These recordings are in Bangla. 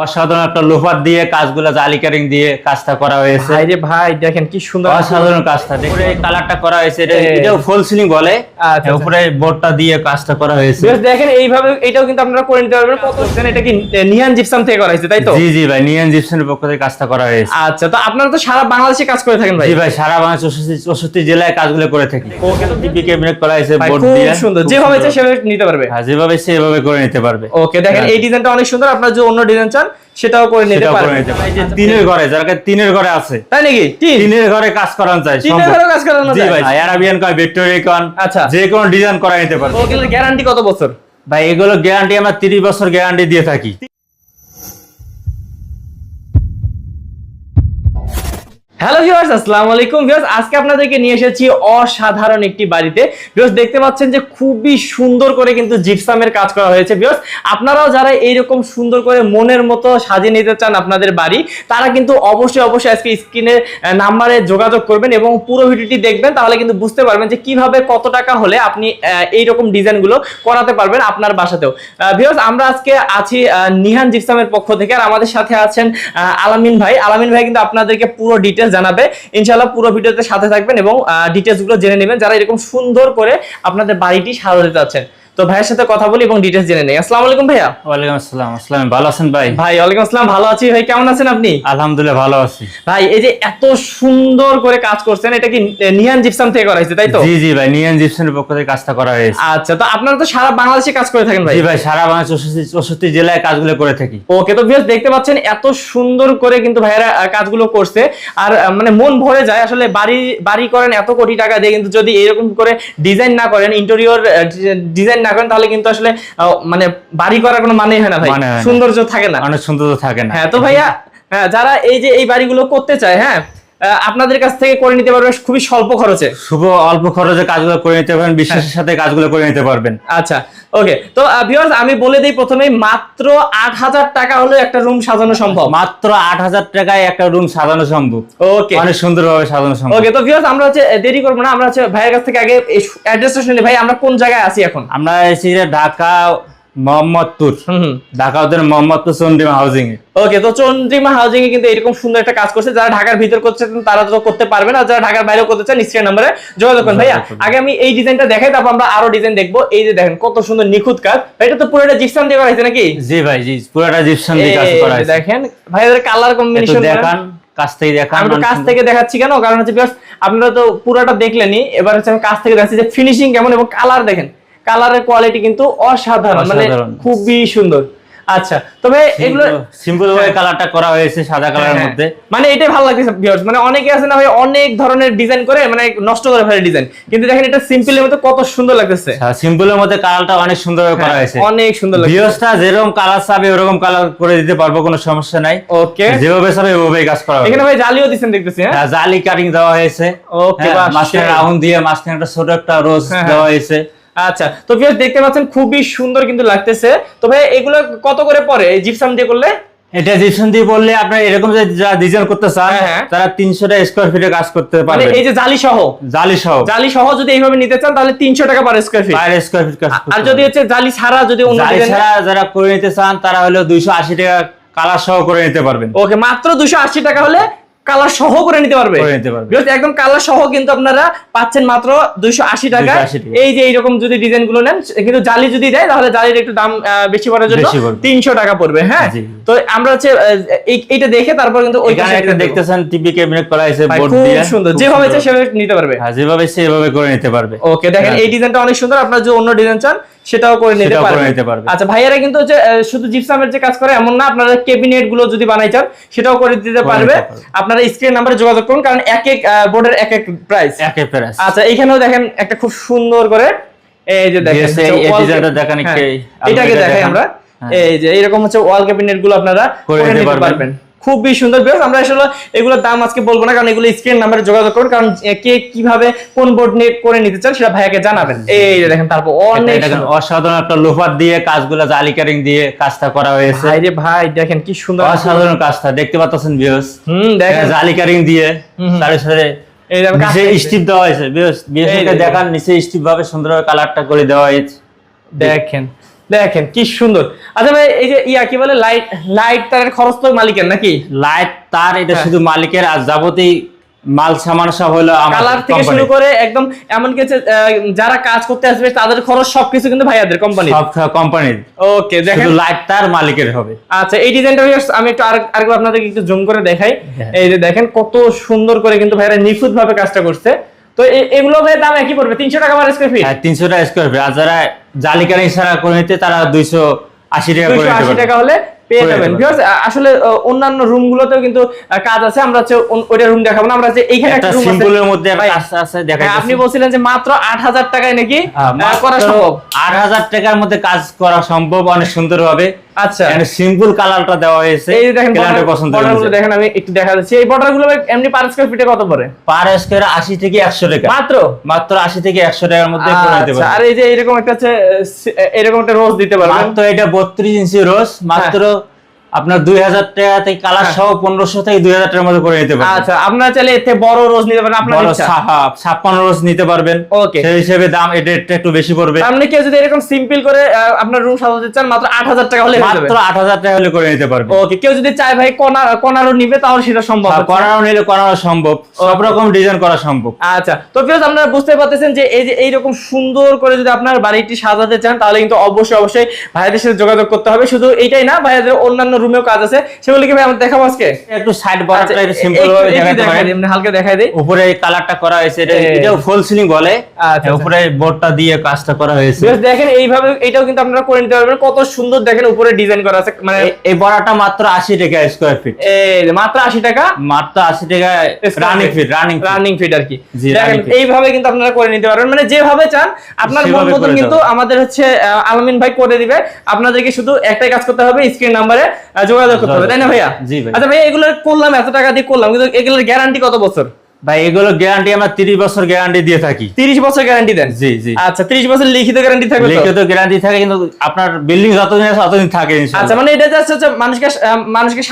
অসাধারণ একটা লোফার দিয়ে কাজগুলো জালি কারিং দিয়ে কাজটা করা হয়েছে। ভাই রে ভাই দেখেন কি সুন্দর অসাধারণ কাজটা। দেখুন এই কালারটা করা হয়েছে। এটা- এটাও ফুল সিলিং বলে। আচ্ছা, উপরে বোর্ডটা দিয়ে কাজটা করা হয়েছে। Just দেখেন এইভাবে এটাও কিন্তু আপনারা করে নিতে পারবেন। কত হচ্ছেন এটা কি এ, নিহান জিপসাম থেকে করা হয়েছে তাই তো? জি জি ভাই নিয়ান জিপসনের পক্ষ থেকে কাজটা করা হয়েছে। আচ্ছা তো আপনারা তো সারা বাংলাদেশে কাজ করে থাকেন ভাই? জি ভাই সারা বাংলা চৌষট্টি চৌষট্টি জেলায় কাজগুলো করে থাকি। ওকে। টিপি ক্যাবিনেট করা হয়েছে বোর্ড খুব দিয়ে। সুন্দর। খুব যেভাবে সুন্দর। চাই সেভাবে নিতে পারবে। হ্যাঁ, যেভাবে সেভাবে করে নিতে পারবে। ওকে দেখেন হ্যাঁ। এই ডিজাইনটা অনেক সুন্দর। আপনারা যে অন্য ডিজাইন চান সেটাও করে নিতে পারবেন পারবে তিনের ঘরে যারা তিনের ঘরে আছে। তাই নাকি? তিনের ঘরে কাজ করানো যায় তিনের ঘরে কাজ করানো যায়? ভাই আরাবিয়ান কয় ভিক্টোরিয়া কন আচ্ছা। যে কোনো ডিজাইন করা নিতে পারবে ওগুলো গ্যারান্টি কত বছর? ভাই এগুলো গ্যারান্টি আমরা 30 বছর গ্যারান্টি দিয়ে থাকি। হ্যালো ভিউয়ার্স আসসালামু আলাইকুম ভিউয়ার্স আজকে আপনাদেরকে নিয়ে এসেছি অসাধারণ একটি বাড়িতে। ভিউয়ার্স দেখতে পাচ্ছেন যে খুবই সুন্দর করে কিন্তু জিপসামের কাজ করা হয়েছে ভিউয়ার্স আপনারাও যারা এইরকম সুন্দর করে মনের মতো সাজিয়ে নিতে চান আপনাদের বাড়ি তারা কিন্তু অবশ্যই অবশ্যই আজকে স্ক্রিনের নাম্বারে যোগাযোগ করবেন এবং পুরো ভিডিওটি দেখবেন। তাহলে কিন্তু বুঝতে পারবেন যে কীভাবে কত টাকা হলে আপনি আহ, এইরকম ডিজাইনগুলো করাতে পারবেন আপনার বাসাতেও। ভিউয়ার্স আমরা আজকে আছি নিহান জিপসামের পক্ষ থেকে। আর আমাদের সাথে আছেন আলামিন ভাই। আলামিন ভাই কিন্তু আপনাদেরকে পুরো ডিটেলস জানাবে। ইনশাআল্লাহ পুরো ভিডিওতে সাথে থাকবেন এবং ডিটেলসগুলো জেনে নেবেন। যারা এরকম সুন্দর করে আপনাদের বাড়িটি সাজাতে চাচ্ছেন। তো ভাইয়ের সাথে কথা বলি এবং ডিটেলস জেনে নেই। আসসালামু আলাইকুম ভাইয়া। ওয়ালাইকুম আসসালাম। আসসালাম ভালো আছেন ভাই? ভাই ওয়ালাইকুম আসসালাম ভালো আছি। ভাই কেমন আছেন আপনি? আলহামদুলিল্লাহ ভালো আছি। ভাই এই যে এত সুন্দর করে কাজ করছেন এটা কি নিহান জিপসাম থেকে করা হয়েছে তাই তো? জি জি ভাই নিয়ন জিপসনের পক্ষ থেকে কাজটা করা হয়েছে। আচ্ছা তো আপনারা তো সারা বাংলাদেশে কাজ করে থাকেন ভাই? জি ভাই সারা বাংলা চৌষট্টি চৌষট্টি জেলায় কাজগুলো করে থাকি। ওকে তো ভিউয়ার্স দেখতে পাচ্ছেন এত সুন্দর করে কিন্তু ভাইয়েরা কাজগুলো করছে। আর মানে মন ভরে যায় আসলে বাড়ি বাড়ি করেন এত কোটি টাকা দিয়ে কিন্তু যদি এরকম করে ডিজাইন না করেন ইন্টেরিয়র ডিজাইন না করেন তাহলে কিন্তু আসলে মানে বাড়ি করার কোনো মানেই হয় না ভাই। মানে সৌন্দর্য থাকে না। অনেক সুন্দর তো থাকে না। হ্যাঁ তো ভাইয়া হ্যাঁ, যারা এই যে এই বাড়িগুলো করতে চায় হ্যাঁ আপনাদের কাছ থেকে করে নিতে পারবেন খুবই স্বল্প খরচে। শুভ অল্প খরচে কাজগুলো করে নিতে পারবেন বিশ্বাসের সাথে কাজগুলো করে নিতে পারবেন। আচ্ছা ওকে তো ভিউয়ার্স আমি বলে দিই প্রথমেই মাত্র আট হাজার টাকা হলে একটা রুম সাজানো সম্ভব। মাত্র আট হাজার টাকায় একটা রুম সাজানো সম্ভব। ওকে অনেক সুন্দরভাবে সাজানো সম্ভব। ওকে তো ভিউয়ার্স আমরা হচ্ছে দেরি করব না আমরা হচ্ছে ভাইয়ের কাছ থেকে আগে অ্যাড্রেসটা শুনি ভাই আমরা কোন জায়গায় আছি এখন? আমরা এসেছি যে ঢাকা মোহাম্মদপুর। হুম। হুম ঢাকা ওদের মোহাম্মদপুর চন্ডিমা হাউজিং এ ওকে তো চন্দ্রিমা হাউজিং এ কিন্তু এরকম সুন্দর একটা কাজ করছে। যারা ঢাকার ভিতর করছে তারা তো করতে পারবে না। যারা ঢাকার বাইরেও করতে চান স্ক্রিন নাম্বারে যোগাযোগ করুন। ভাইয়া আগে আমি এই ডিজাইনটা দেখাই তারপর আমরা আরও ডিজাইন দেখব। এই যে দেখেন কত সুন্দর নিখুঁত কাজ। এটা তো পুরোটা দিয়ে করা হয়েছে নাকি? জি ভাই জি পুরোটা জিপসন দিয়ে কাজ করা হয়েছে। দেখেন ভাইয়াদের কালার কম্বিনেশন দেখান কাছ থেকে দেখান আমি তো কাছ থেকে দেখাচ্ছি কেন? কারণ হচ্ছে আপনারা তো পুরোটা দেখলেনই। এবার হচ্ছে আমি কাছ থেকে দেখাচ্ছি যে ফিনিশিং কেমন এবং কালার দেখেন। কালারের কোয়ালিটি কিন্তু অসাধারণ মানে খুবই সুন্দর। আচ্ছা তবে এগুলো সিম্পল ভাবে কালারটা করা হয়েছে সাদা কালারের হ্যাঁ, মধ্যে। মানে এটাই ভালো লাগতেছে ভিউয়ার্স মানে অনেকে আছে না ভাই অনেক ধরনের ডিজাইন করে মানে নষ্ট করে ফেলে ডিজাইন কিন্তু দেখেন এটা সিম্পলের মধ্যে কত সুন্দর লাগতেছে। সিম্পলের মধ্যে কালারটা অনেক সুন্দরভাবে করা হ্যাঁ, হয়েছে। অনেক সুন্দর লাগছে ভিউসটা যেরকম কালার চাবে ওরকম কালার করে দিতে পারব কোনো সমস্যা নাই। ওকে যেভাবে চাবে ওভাবেই কাজ করা হবে। এখানে ভাই জালিও দিচ্ছেন দেখতেছি হ্যাঁ? হ্যাঁ, জালি কাটিং দেওয়া হয়েছে। ওকে হ্যাঁ, মাঝখানে। রাউন্ড দিয়ে মাঝখানে একটা ছোট একটা রোজ হ্যাঁ, দেওয়া হ্যাঁ। হয়েছে। আচ্ছা তো ভিউয়ার্স দেখতে পাচ্ছেন খুবই সুন্দর কিন্তু লাগতেছে। তো ভাই এগুলো কত করে পড়ে? এই জিপসাম দিয়ে করলে? এটা জিপসন দিয়ে বললে আপনার এরকম যারা ডিজাইন করতে চান হ্যাঁ, হ্যাঁ। তারা তিনশোটা স্কোয়ার ফিটে কাজ করতে মানে এই যে জালি সহ জালি সহ জালি সহ যদি এইভাবে নিতে চান তাহলে তিনশো টাকা per square feet square feet কাজ আর যদি হচ্ছে জালি ছাড়া যদি অন্য জালি ছাড়া যারা করে নিতে চান তারা হলো দুইশো আশি টাকা কালার সহ করে নিতে পারবেন। ওকে মাত্র দুশো আশি টাকা হলে কালার সহ করে নিতে পারবে। একদম কালার সহ কিন্তু আপনারা পাচ্ছেন মাত্র দুইশো আশি টাকা। এই যে এইরকম যদি ডিজাইনগুলো নেন কিন্তু জালি যদি দেয় তাহলে জালির একটু দাম বেশি পড়ার জন্য তিনশো টাকা পড়বে হ্যাঁ? তো আমরা হচ্ছে এইটা দেখে তারপর কিন্তু একটা দেখতেছেন টিভি ক্যাবিনেট করা হয়েছে বোর্ড দিয়ে। সুন্দর। যেভাবে চাই সেভাবে নিতে পারবে। হ্যাঁ যেভাবে সেভাবে করে নিতে পারবে। ওকে দেখেন হ্যাঁ। এই ডিজাইনটা অনেক সুন্দর। আপনার যে অন্য ডিজাইন চান সেটাও করে নিতে পারবে। আচ্ছা ভাইয়ারা কিন্তু হচ্ছে শুধু জিপসামের যে কাজ করে এমন না আপনারা ক্যাবিনেটগুলো যদি বানাই চান সেটাও করে দিতে পারবে। আপনারা স্ক্রিন নাম্বারে যোগাযোগ করুন কারণ এক এক বোর্ডের এক এক প্রাইস একে প্রাইস আচ্ছা এখানেও দেখেন একটা খুব সুন্দর করে এই যে দেখেন এই ডিজাইনটা দেখান হ্যাঁ, এটাকে দেখাই আমরা। হ্যাঁ। এই যে এরকম হচ্ছে ওয়াল ক্যাবিনেটগুলো আপনারা করে নিতে পারবেন। খুবই সুন্দর বেশ আমরা আসলে এগুলোর দাম আজকে বলব না কারণ এগুলো স্ক্রিন নাম্বারে যোগাযোগ করুন। কারণ কে কীভাবে কোন বোর্ড নিয়ে করে নিতে চান সেটা ভাইয়াকে জানাবেন। এই দেখেন তারপর অনেক অসাধারণ একটা লোফার দিয়ে কাজগুলো জালি কারিং দিয়ে কাজটা করা হয়েছে। ভাই রে ভাই দেখেন কি সুন্দর। অসাধারণ কাজটা দেখতে পাচ্ছেন ভিউস হুম দেখেন। জালি কারিং দিয়ে যে আমি নিচে স্টিপ দেওয়া হয়েছে ভিউস দেখান। নিচে স্টিপ ভাবে সুন্দরভাবে কালারটা করে দেওয়া হয়েছে। দেখেন। দেখেন কি সুন্দর। আচ্ছা ভাই এই যে ইয়া কি বলে লাইট লাইট তারের খরচ তো মালিকের নাকি? লাইট তার এটা হ্যাঁ। শুধু মালিকের আর যাবতীয় মাল সামান সব হলো কালার থেকে শুরু করে একদম এমন কিছু যারা কাজ করতে আসবে তাদের খরচ সবকিছু কিন্তু ভাইয়াদের কোম্পানি সব কোম্পানির ওকে দেখেন। শুধু লাইট তার মালিকের হবে। আচ্ছা এই ডিজাইনটা আমি একটু আর আরেকবার আপনাদেরকে একটু জুম করে দেখাই। হ্যাঁ। এই যে দেখেন কত সুন্দর করে কিন্তু ভাইরা নিখুঁত ভাবে কাজটা করছে। তো এগুলো ভাই দাম একই পড়বে? তিনশো টাকা পার স্কোয়ার ফিট হ্যাঁ তিনশো টাকা স্কোয়ার ফিট আর যারা জালিকার ইশারা করে নিতে তারা দুইশো আশি টাকা করে নিতে আশি পারবে। টাকা হলে পেয়ে যাবেন। দিতে আসলে অন্যান্য রুম গুলোতেও কিন্তু কাজ আছে। আমরা হচ্ছে ওইটা রুম দেখাবো না। আমরা যে এইখানে একটা রুম আছে। সিম্পলের মধ্যে কাজ আছে দেখা হ্যাঁ, আপনি বলছিলেন যে মাত্র আট হাজার টাকায় নাকি হ্যাঁ, করা সম্ভব? আট হাজার টাকার মধ্যে কাজ করা সম্ভব। অনেক সুন্দর হবে আচ্ছা। সিম্পল কালারটা দেওয়া হয়েছে। এই দেখেন ক্লায়েন্টের পছন্দ হয়েছে দেখেন আমি একটু দেখা যাচ্ছি এই বর্ডারগুলো এমনি পার স্কোয়ার ফিটে কত পড়ে? পার স্কোয়ার আশি থেকে একশো টাকা। মাত্র? মাত্র আশি থেকে একশো টাকার মধ্যে করে আচ্ছা, আর এই যে এরকম একটা হচ্ছে এরকম একটা রোজ দিতে পারবেন। মাত্র এটা বত্রিশ ইঞ্চি রোজ মাত্র আপনার দুই হাজার টাকা থেকে কালার হ্যাঁ। সহ পনেরোশো থেকে দুই হাজার টাকার মধ্যে করে নিতে পারবেন। আচ্ছা আপনারা চাইলে এতে বড় রোজ নিতে পারেন আপনার ছা- ছাপ্পান্ন রোজ নিতে পারবেন। Okay. সেই হিসেবে দাম এটা একটু বেশি পড়বে। আপনি কেউ যদি এরকম সিম্পল করে আপনার রুম সাজাতে চান মাত্র আট হাজার টাকা হলে মাত্র আট হাজার টাকা হলে করে নিতে পারবে ওকে কেউ যদি চায় ভাই কর্নার কর্নারও নিবে তাহলে সেটা সম্ভব হচ্ছে। করানো নিলে করানো সম্ভব। সব রকম ডিজাইন করা সম্ভব। আচ্ছা তো ফিরোজ আপনারা বুঝতে পারতেছেন যে এই যে এইরকম সুন্দর করে যদি আপনার বাড়িটি সাজাতে চান তাহলে কিন্তু অবশ্যই অবশ্যই ভাইয়াদের সাথে যোগাযোগ করতে হবে। শুধু এইটাই না ভাইয়াদের অন্যান্য রুমেও কাজ আছে। সেগুলো কি ভাই আমরা দেখাবো আজকে? একটু সাইড আচ্ছা, বরাবর একটু সিম্পল ভাবে দেখাতে দেখাই পারেন। এমনি হালকা দেখাই দিই। উপরে এই কালারটা করা হয়েছে এটা এটাও ফুল সিলিং বলে। আচ্ছা, হ্যাঁ, উপরে বোর্ডটা দিয়ে কাজটা করা হয়েছে। Just দেখেন এইভাবে এটাও কিন্তু আপনারা করে নিতে পারবেন। কত সুন্দর দেখেন উপরে ডিজাইন করা আছে মানে এই- বড়াটা মাত্র আশি টাকা স্কোয়ার ফিট এই মাত্র আশি টাকা? মাত্র আশি টাকা running feet running running feet আর কি। দেখেন এইভাবে কিন্তু আপনারা করে নিতে পারবেন। মানে যেভাবে চান আপনার মন মতন কিন্তু আমাদের হচ্ছে আলমিন ভাই করে দিবে। আপনাদেরকে শুধু একটাই কাজ করতে হবে স্ক্রিন নাম্বারে যোগাযোগ করতে হবে তাই না ভাইয়া? জি ভাই। আচ্ছা ভাইয়া এগুলো করলাম এত টাকা দিয়ে করলাম? কিন্তু এগুলোর গ্যারান্টি কত বছর? ভাই এগুলো গ্যারান্টি আমরা তিরিশ বছর গ্যারান্টি দিয়ে থাকি। তিরিশ বছর গ্যারান্টি দেন? জি জি। আচ্ছা তিরিশ বছর লিখিত গ্যারান্টি থাকবে লিখিত গ্যারান্টি থাকে কিন্তু আপনার বিল্ডিং যতদিন আছে ততদিন থাকে আচ্ছা মানে এটা জাস্ট হচ্ছে মানুষকে মানুষকে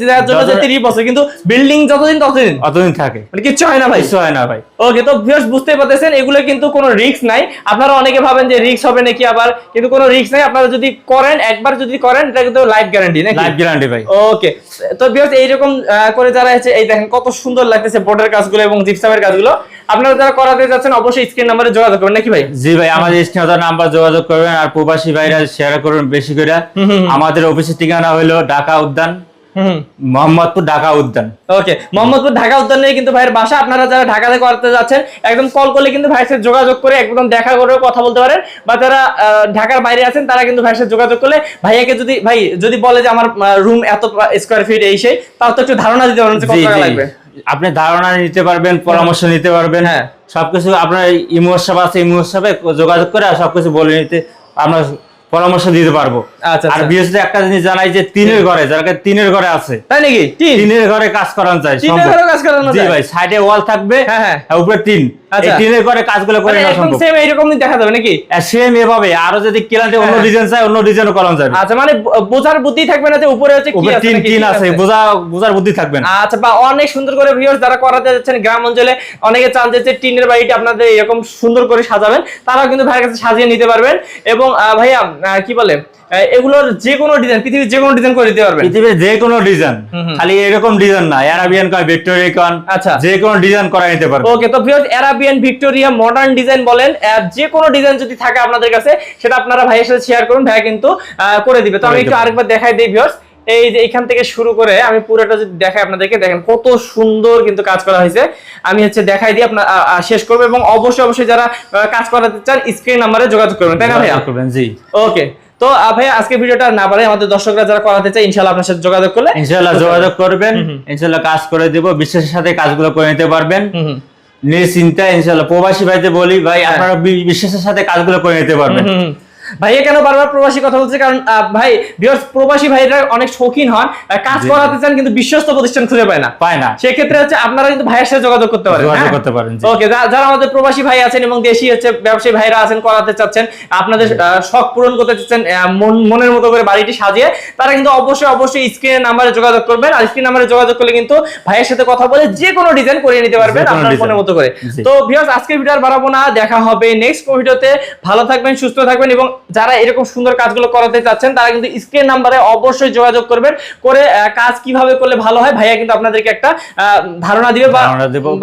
দেওয়ার জন্য যে যতদিন- তিরিশ বছর কিন্তু বিল্ডিং যতদিন ততদিন। অতদিন থাকে। মানে হয় না ভাই। কিছু হয় না ভাই। ওকে তো ভিউয়ার্স বুঝতে পারতেছেন এগুলো কিন্তু কোনো রিস্ক নাই। আপনারা অনেকে ভাবেন যে রিস্ক হবে নাকি আবার কিন্তু কোনো রিস্ক নাই। আপনারা যদি করেন একবার যদি করেন এটা কিন্তু লাইফ গ্যারান্টি নাকি? লাইফ গ্যারান্টি ভাই। ওকে তো ভিউয়ার্স এইরকম করে যারা আছে এই দেখেন কত সুন্দর লাগতেছে বোর্ডের কাজগুলো এবং জিপসামের কাজগুলো আপনারা যারা করাতে যাচ্ছেন অবশ্যই স্ক্রিন নাম্বারে যোগাযোগ করবেন নাকি ভাই? জি ভাই আমাদের স্ক্রিনে নাম্বার যোগাযোগ করবেন আর প্রবাসী ভাইরা শেয়ার করবেন বেশি করে। আমাদের অফিসের ঠিকানা হলো ঢাকা উদ্যান হুম মোহাম্মদপুর ঢাকা উদ্যান। ওকে মোহাম্মদপুর ঢাকা উদ্যানে কিন্তু ভাইয়ের বাসা। আপনারা যারা ঢাকাতে করতে যাচ্ছেন একদম কল করলে কিন্তু ভাইয়ের সাথে যোগাযোগ করে একদম দেখা করে কথা বলতে পারেন। বা যারা ঢাকার বাইরে আছেন তারা কিন্তু ভাইয়ের সাথে যোগাযোগ করলে ভাইয়াকে যদি ভাই যদি বলে যে আমার রুম এত স্কোয়ার ফিট এই সেই তাও তো একটু ধারণা দিতে পারেন যে কত টাকা লাগবে। আপনি ধারণা নিতে পারবেন পরামর্শ নিতে পারবেন হ্যাঁ। সবকিছু আপনার ইমো হোয়াটসঅ্যাপ আছে ইমো হোয়াটসঅ্যাপে যোগাযোগ করে সবকিছু বলে নিতে আমরা পরামর্শ দিতে পারব আচ্ছা, আর আচ্ছা। বিশেষ একটা জিনিস জানাই যে তিনের ঘরে যারা তিনের ঘরে আছে তাই নাকি তিনের ঘরে কাজ করানো যায় কাজ করানো জি যায়? ভাই সাইডে ওয়াল থাকবে হ্যাঁ, হ্যাঁ। উপরে আচ্ছা। টিনের ঘরে কাজগুলো করে মানে সম্ভব। সেম এইরকমই দেখা যাবে নাকি? সেম এভাবে। আরও যদি ক্লায়েন্টে অন্য হ্যাঁ। ডিজাইন চায় অন্য ডিজাইনও করানো যাবে। আচ্ছা মানে বোঝার বুদ্ধি থাকবে না যে উপরে হচ্ছে কি আছে টিন টিন আছে বোঝা বোঝার বুদ্ধি থাকবে না। আচ্ছা বা অনেক সুন্দর করে ভিউয়ার্স যারা করাতে যাচ্ছেন গ্রাম অঞ্চলে অনেকে চান যে টিনের বাড়িটি আপনাদের এরকম সুন্দর করে সাজাবেন তারাও কিন্তু ভাইয়ের কাছে সাজিয়ে নিতে পারবেন। এবং ভাইয়া কি বলে? এগুলোর যে কোনো ডিজাইন পৃথিবীর যে কোনো ডিজাইন করে দিতে পারবেন। পৃথিবীর যে কোনো ডিজাইন। খালি এরকম ডিজাইন না। অ্যারাবিয়ান কয় ভিক্টোরিয়া কন আচ্ছা। যে কোনো ডিজাইন করা নিতে পারবে ওকে তো viewers Arabian Victoria modern design বলেন যে কোনো ডিজাইন যদি থাকে আপনাদের কাছে সেটা আপনারা ভাইয়ের সাথে শেয়ার করুন ভাইয়া কিন্তু করে দিবে। তো আমি একটু আরেকবার দেখাই দিই ভিউয়ার্স এই যে এখান থেকে শুরু করে আমি পুরোটা যদি দেখাই আপনাদেরকে দেখেন কত সুন্দর কিন্তু কাজ করা হয়েছে। আমি হচ্ছে দেখাই দিই আপনার শেষ করব এবং অবশ্যই অবশ্যই যারা কাজ করাতে চান স্ক্রিন নাম্বারে যোগাযোগ করবেন। তাই না ভাইয়া? করবেন জি। ওকে তো ভাইয়া আজকে ভিডিওটা না পারে আমাদের দর্শকরা যারা করাতে চায় ইনশাআল্লাহ আপনার সাথে যোগাযোগ করলে ইনশাল্লাহ যোগাযোগ করবেন। ইনশাল্লাহ কাজ করে দেব বিশ্বাসের সাথে কাজগুলো করে নিতে পারবেন। নিশ্চিন্তা ইনশাল্লাহ প্রবাসী ভাইতে বলি ভাই হ্যাঁ। আপনারা বিশ্বাসের সাথে কাজগুলো করে নিতে পারবেন। ভাইয়া কেন বারবার প্রবাসী কথা বলছে কারণ ভাই viewers, প্রবাসী ভাইরা অনেক শৌখিন হন কাজ। করাতে চান কিন্তু বিশ্বস্ত প্রতিষ্ঠান খুঁজে পায় না। পায় না। সেক্ষেত্রে হচ্ছে আপনারা কিন্তু ভাইয়ের সাথে যোগাযোগ করতে পারেন যোগাযোগ হ্যাঁ? করতে পারেন। ওকে যারা আমাদের প্রবাসী ভাই আছেন এবং দেশি হচ্ছে ব্যবসায়ী ভাইরা আছেন করাতে চাচ্ছেন আপনাদের শখ পূরণ করতে চাচ্ছেন মনের মতো করে বাড়িটি সাজিয়ে তারা কিন্তু অবশ্যই অবশ্যই স্ক্রিনের নাম্বারে যোগাযোগ করবেন আর স্ক্রিন নাম্বারে যোগাযোগ করলে কিন্তু ভাইয়ের সাথে কথা বলে যে কোনো ডিজাইন করে নিতে পারবেন আপনার মনের মতো করে। তো ভিউয়ার্স আজকের ভিডিও আর বাড়াবো না দেখা হবে নেক্সট ভিডিওতে ভালো থাকবেন সুস্থ থাকবেন এবং যারা এরকম সুন্দর কাজগুলো করাতে চাচ্ছেন তারা কিন্তু স্ক্রিন নাম্বারে অবশ্যই যোগাযোগ করবেন। করে কাজ কীভাবে করলে ভালো হয় ভাইয়া কিন্তু আপনাদেরকে একটা আহ, ধারণা দিবে বা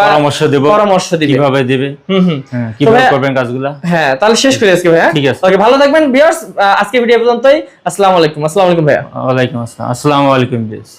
পরামর্শ দেব পরামর্শ দিবে। কীভাবে দেবে হুম হুম। হ্যাঁ, কীভাবে করবেন কাজগুলা? হ্যাঁ তাহলে শেষ করে আজকে ভাইয়া। ঠিক আছে। ওকে ভালো থাকবেন ভিউয়ার্স। আজকে ভিডিও পর্যন্তই। আসসালামু আলাইকুম। আসসালামু আলাইকুম ভাইয়া। ওয়ালাইকুম আসসালাম। আসসালামু আলাইকুম বেশ